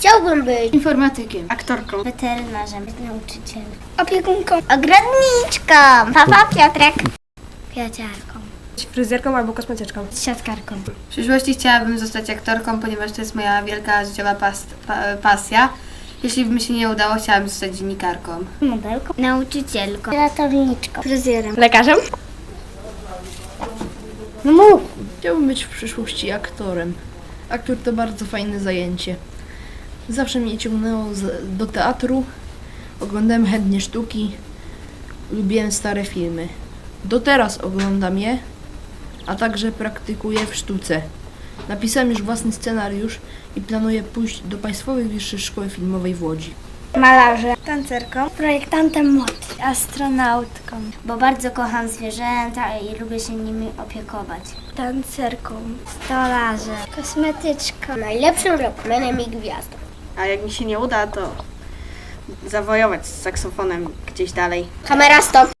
Chciałbym być Informatykiem. Aktorką. weterynarzem, nauczycielem, opiekunką, ogrodniczką, papa Piotrek, piociarką, Fryzjerką albo kosmetyczką. siatkarką. W przyszłości chciałabym zostać aktorką, ponieważ to jest moja wielka życiowa pas, pa, pasja. Jeśli by mi się nie udało, chciałabym zostać dziennikarką. Modelką, nauczycielką, ratowniczką, fryzjerem. Lekarzem? No mów. Chciałbym być w przyszłości aktorem. Aktor to bardzo fajne zajęcie. Zawsze mnie ciągnęło z, do teatru, oglądałem chętnie sztuki, lubiłem stare filmy. Do teraz oglądam je, a także praktykuję w sztuce. Napisałem już własny scenariusz i planuję pójść do Państwowej Wyższej Szkoły Filmowej w Łodzi. Malarzem, tancerką, projektantem mod, astronautką, bo bardzo kocham zwierzęta i lubię się nimi opiekować. Tancerką, stolarzem, kosmetyczką, najlepszym rockmanem i gwiazdą. A jak mi się nie uda, to zawojować z saksofonem gdzieś dalej. Kamera stop.